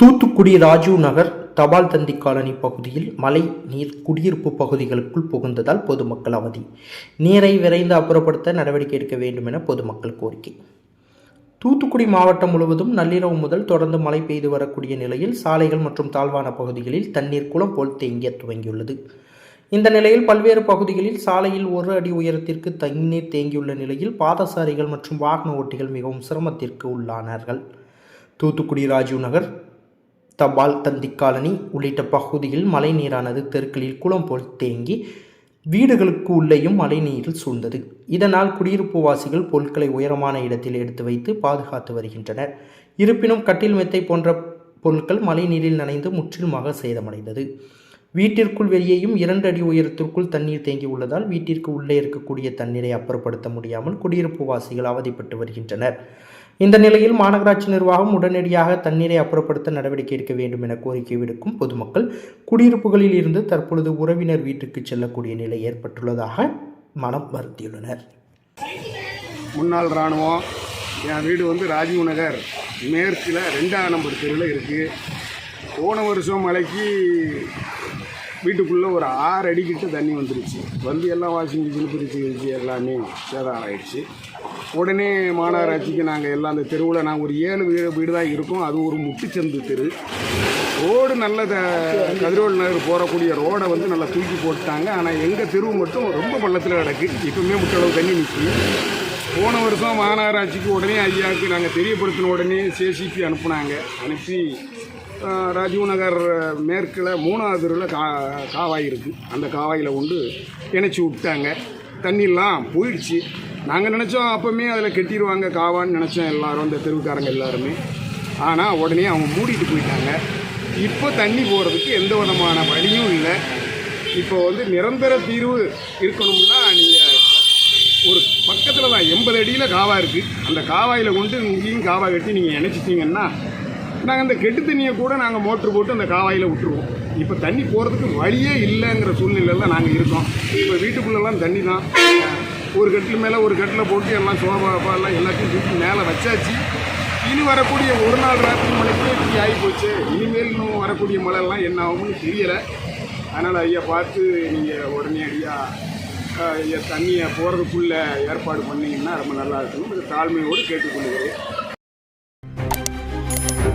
தூத்துக்குடி ராஜீவ் நகர் தபால் தந்தி காலனி பகுதியில் மழை நீர் குடியிருப்பு பகுதிகளுக்குள் புகுந்ததால் பொதுமக்கள் அவதி. நீரை விரைந்து அப்புறப்படுத்த நடவடிக்கை எடுக்க வேண்டும் என பொதுமக்கள் கோரிக்கை. தூத்துக்குடி மாவட்டம் முழுவதும் நள்ளிரவு முதல் தொடர்ந்து மழை பெய்து வரக்கூடிய நிலையில் சாலைகள் மற்றும் தாழ்வான பகுதிகளில் தண்ணீர் குளம் போல் தேங்கிய துவங்கியுள்ளது. இந்த நிலையில் பல்வேறு பகுதிகளில் சாலையில் ஒரு அடி உயரத்திற்கு தண்ணீர் தேங்கியுள்ள நிலையில் பாதசாரிகள் மற்றும் வாகன ஓட்டிகள் மிகவும் சிரமத்திற்கு உள்ளானார்கள். தூத்துக்குடி ராஜீவ் நகர் தபால் தந்தி காலனி உள்ளிட்ட பகுதியில் மழைநீரானது தெருக்களில் குளம் போல் தேங்கி வீடுகளுக்கு உள்ளேயும் மழைநீரில் சூழ்ந்தது. இதனால் குடியிருப்பு வாசிகள் பொருட்களை உயரமான இடத்தில் எடுத்து வைத்து பாதுகாத்து வருகின்றனர். இருப்பினும் கட்டில் மெத்தை போன்ற பொருட்கள் மழைநீரில் நனைந்து முற்றிலுமாக சேதமடைந்தது. வீட்டிற்குள் வெளியேயும் இரண்டு அடி உயரத்திற்குள் தண்ணீர் தேங்கி உள்ளதால் வீட்டிற்கு உள்ளே இருக்கக்கூடிய தண்ணீரை அப்புறப்படுத்த முடியாமல் குடியிருப்பு வாசிகள் அவதிப்பட்டு வருகின்றனர். இந்த நிலையில் மாநகராட்சி நிர்வாகம் உடனடியாக தண்ணீரை அப்புறப்படுத்த நடவடிக்கை எடுக்க வேண்டும் என கோரிக்கை விடுக்கும் பொதுமக்கள் குடியிருப்புகளில் இருந்து தற்பொழுது உறவினர் வீட்டுக்கு செல்லக்கூடிய நிலை ஏற்பட்டுள்ளதாக மனம் வருத்தியுள்ளனர். முன்னாள் இராணுவம் என் வீடு வந்து ராஜீவ் நகர் மேற்கில் ரெண்டாம் நம்பர் தெருவில் இருக்குது போன வருஷம் மழைக்கு வீட்டுக்குள்ளே ஒரு ஆறு அடிக்கிட்ட தண்ணி வந்துருச்சு. வந்து எல்லாம் வாஷிங் மிஷின் பிரித்து கிரிச்சு எல்லாமே சேதாரம் ஆயிடுச்சு. உடனே மாநகராட்சிக்கு நாங்கள் எல்லாம் அந்த தெருவில் நாங்கள் ஒரு ஏழு வீடு வீடு தான் இருக்கோம். அது ஒரு முட்டுச்சந்து தெரு. ரோடு நல்ல த கதிரோல் நகர் போகக்கூடிய ரோடை வந்து நல்லா தூக்கி போட்டுட்டாங்க. ஆனால் எங்கள் தெருவு மட்டும் ரொம்ப பள்ளத்தில் கிடக்கு. இப்போவுமே முட்டளவு தண்ணி நிற்கும் போன வருஷம் மாநகராட்சிக்கு உடனே ஐயாவுக்கு நாங்கள் தெரியப்படுத்தின உடனே சேசிபி அனுப்புனாங்க. அனுப்பி ராஜீவ் நகர் மேற்கில் மூணாவது தெருவில் கா காவாய் இருக்குது அந்த காவாயில் கொண்டு இணைச்சி விட்டாங்க. தண்ணிலாம் போயிடுச்சு. நாங்கள் நினச்சோம் அப்போவுமே அதில் கெட்டிடுவாங்க காவான்னு நினச்சோம் எல்லோரும் அந்த தெருவுக்காரங்க எல்லாருமே. ஆனால் உடனே அவங்க மூடிட்டு போயிட்டாங்க. இப்போ தண்ணி போகிறதுக்கு எந்த விதமான வழியும் இல்லை. இப்போ வந்து நிரந்தர தீர்வு இருக்கணும்னா நீங்கள் ஒரு பக்கத்தில் தான் எண்பது அடியில் காவா இருக்குது அந்த காவாயில் கொண்டு இங்கேயும் காவா கட்டி நீங்கள் இணைச்சிட்டிங்கன்னா நாங்கள் அந்த கெட்டு தண்ணியை கூட நாங்கள் மோட்ரு போட்டு அந்த காவாயில் விட்டுருவோம். இப்போ தண்ணி போகிறதுக்கு வழியே இல்லைங்கிற சூழ்நிலையில் தான் நாங்கள் இருக்கோம். இப்போ வீட்டுக்குள்ளெல்லாம் தண்ணி தான். ஒரு கட்டில் மேலே ஒரு கட்டில் போட்டு எல்லாம் சோபாப்பா எல்லாம் எல்லாத்தையும் தூக்கி மேலே வச்சாச்சு. இனி வரக்கூடிய ஒரு நாள் ராத்திரி மழைக்கே இப்படி ஆகி போச்சு இனிமேல் இன்னும் வரக்கூடிய மழைலாம் என்ன ஆகும்னு தெரியலை. அதனால் ஐயா பார்த்து நீங்கள் உடனே ஐயா தண்ணியை போகிறதுக்குள்ளே ஏற்பாடு பண்ணீங்கன்னா ரொம்ப நல்லா இருக்கும் இது தாழ்மையோடு கேட்டுக்கொள்கிறேன்.